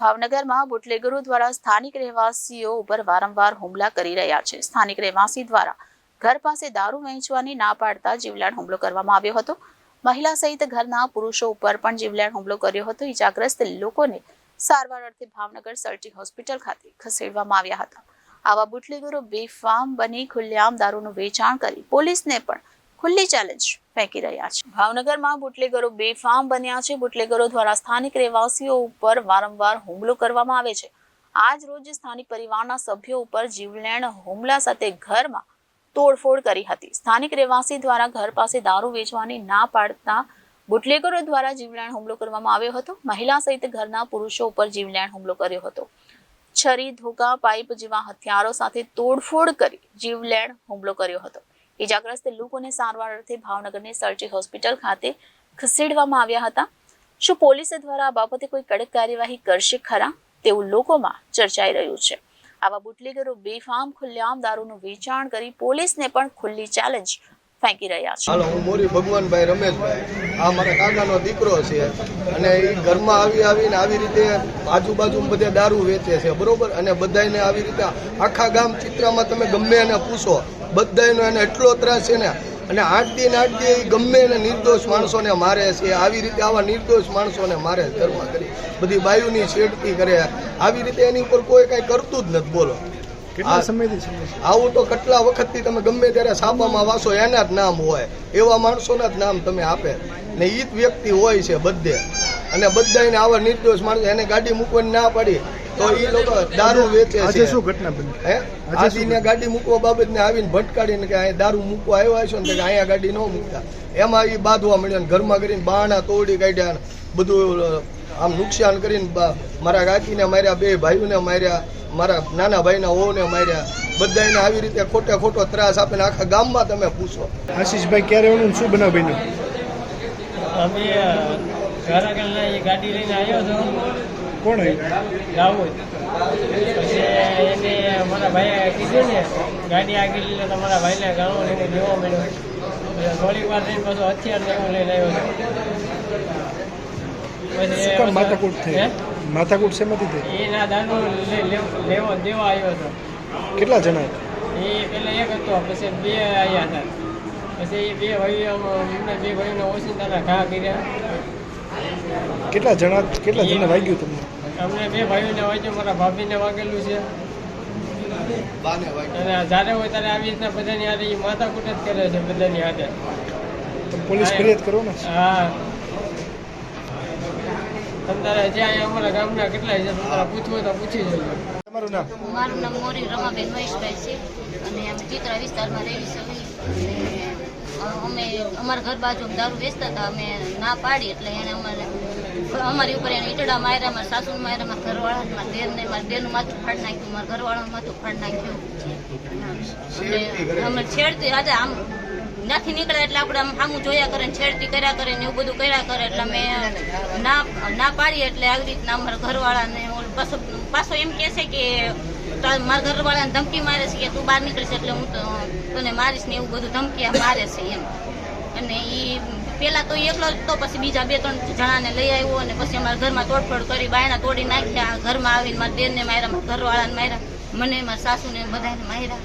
ભાવનગરમાં બુટલેગરો દ્વારા સ્થાનિક રહેવાસીઓ ઉપર વારંવાર હુમલા કરી રહ્યા છે. સ્થાનિક રહેવાસી દ્વારા ઘર પાસે દારૂ વહેંચવાની ના પાડતા જીવલેણ હુમલો કરવામાં આવ્યો હતો. મહિલા સહિત ઘરના પુરુષો ઉપર પણ જીવલેણ હુમલો કર્યો હતો. ઈજાગ્રસ્ત લોકોને સારવાર અર્થે ભાવનગર સર્ટી હોસ્પિટલ ખાતે ખસેડવામાં આવ્યા હતા. આવા બુટલેગરો બેફામ બની ખુલ્લેઆમ દારૂનું વેચાણ કરી પોલીસને પણ ખુલ્લી ચેલેન્જ ફેંકી રહ્યા છે. ભાવનગરમાં બુટલેગરો બેફામ બન્યા છે. બુટલેગરો દ્વારા સ્થાનિક રહેવાસીઓ ઉપર વારંવાર હુમલો કરવામાં આવે છે. આજ રોજ સ્થાનિક પરિવારના સભ્યો ઉપર જીવલેણ હુમલા સાથે ઘરમાં તોડફોડ કરી હતી. સ્થાનિક રહેવાસી દ્વારા ઘર પાસે દારૂ વેચવાની ના પાડતા બુટલેગરો દ્વારા જીવલેણ હુમલો કરવામાં આવ્યો હતો. મહિલા સહિત ઘરના પુરુષો ઉપર જીવલેણ હુમલો કર્યો હતો. છરી, ધોકા, પાઇપ જેવા હથિયારો સાથે તોડફોડ કરી જીવલેણ હુમલો કર્યો હતો. ઈજાગ્રસ્ત લોકોને સારવાર અર્થે ભાવનગરની સર્જી હોસ્પિટલ ખાતે ખસેડવામાં આવ્યા હતા. શું પોલીસ દ્વારા આ બાબતે કોઈ કડક કાર્યવાહી કરશે ખરા? તેવું લોકોમાં ચર્ચાઈ રહ્યું છે. આવા બુટલેગરો બેફામ ખુલ્લેઆમ દારૂનું વેચાણ કરી પોલીસને પણ ખુલ્લી ચેલેન્જ ફેંકી રહ્યા છે. હાલો, હું મોરી ભગવાનભાઈ રમેશભાઈ. આ મારા કાકાનો દીકરો છે અને એ ઘરમાં આવી આવીને આવી રીતે આજુબાજુ બધા દારૂ વેચે છે, બરોબર? અને બધાને આવી રીતે આખા ગામ ચિત્રામાં તમે ગમે એને પૂછો બધાનો એને એટલો ત્રાસ છે ને અને આઠ દિન આઠ દિન ગમે એને નિર્દોષ માણસોને મારે છે. આવી રીતે આવા નિર્દોષ માણસોને મારે છે ઘરમાં કરી. બધી બાયુની છેડતી કરે. આવી રીતે એની ઉપર કોઈ કાંઈ કરતું જ નથી. બોલો. આવું તો કેટલા વખતથી તમે ગમે ત્યારે સાબામાં વાસો એના જ નામ હોય. એવા માણસોના જ નામ તમે આપે. ને ઈ જ વ્યક્તિ હોય છે બધે. અને બધાને આવા નિર્દોષ માણસો એને ગાડી મૂકવાની ના પડી. તો એ લોકો દારૂ વેચે આજે છે. શું ઘટના બની? હે? આજે આદિને ગાડી મૂકવા બાબતને આવીને ભટકાડીને કે અહીંયા દારૂ મૂકવા આવ્યા છો ને કે અહીંયા ગાડી ન મૂકતા. એમાં એ બાંધવા મળ્યો ને ઘરમાં કરીને બાણા તોડી કાઢ્યા બધું આમ નુકસાન કરીને મારા કાકીને માર્યા બે ભાઈઓને માર્યા મારા નાના ભાઈના ઓને માર્યા. બધાને આવી રીતે ખોટે ખોટો ત્રાસ આપીને આખા ગામમાં તમે પૂછો. આશીષભાઈ ક્યારે એનું શું બનાવ બન્યો? અમે ગાડી લઈને આવ્યો હતો. કોણ હોય? દાહોદ પછી એને મારા ભાઈએ કીધું ને ગાડી આગળ લઈને તમારા ભાઈને ઘણો લઈને દેવા મળ્યો. થોડીક વાર થઈને પાછો હથિયાર ને એવું લઈને આવ્યો માથાકૂટ થઈ? માથાકૂટ શેમાંથી થઈ? એના દાનો લેવા દેવા આવ્યો હતો. કેટલા જણા? એ પેલા એક હતો પછી બે આવ્યા હતા. પછી એ બે ભાઈઓ એમને બે ભાઈઓને ઓછીતાના ઘા કર્યા. કેટલા જણા કેટલા જણા વાગ્યું તમને? અમને બે ભાઈઓને વાંચ્યું મારા ભાભીને વાગેલું છે. અને જ્યારે હોય ત્યારે આવી રીતના બધાની હાથે માતા કુટ જ કરે છે બધાની હાથે પોલીસ ફરિયાદ કરો ને. હા. તમારે જ્યાં અહીંયા અમારા ગામના કેટલાય છે તમારે પૂછવું હોય તો પૂછી જજો. તમારું નામ? મારું નામ મોરી રમાબેન મહેશભાઈ છે. અને અમે ચિત્રા વિસ્તારમાં રહી છીએ. અમે અમારા ઘર બાજુ દારૂ વેચતા હતા. અમે ના પાડી એટલે એને અમારે અમારી ઉપર એને ઈટડા માર્યા મારા સાસુ માર્યા મારા ઘરવાળા મારા દેરને મારા દેરનું માથું ફાડ નાખ્યું મારા ઘરવાળાનું માથું ફાડ નાખ્યું. અમે છેડતી આજે આમ નથી નીકળ્યા એટલે આપણે આમ સામું જોયા કરે ને છેડતી કર્યા કરે ને એવું બધું કર્યા કરે એટલે અમે ના ના પાડીએ એટલે આવી રીતના અમારા ઘરવાળાને ઓલું પાછો પાછો એમ કહે છે કે મારા ઘરવાળાને ધમકી મારે છે કે તું બહાર નીકળીશ એટલે હું તો તને મારીશ ને એવું બધું ધમકી મારે છે એમ. અને એ પેલા તો એકલો જ તો પછી બીજા બે ત્રણ જણાને લઈ આવ્યો અને પછી અમારા ઘરમાં તોડફોડ કરી, બાયણા તોડી નાખ્યા, ઘરમાં આવીને મારા દેરને માર્યા, મારા ઘરવાળાને માર્યા, મને, મારા સાસુને બધાને માર્યા.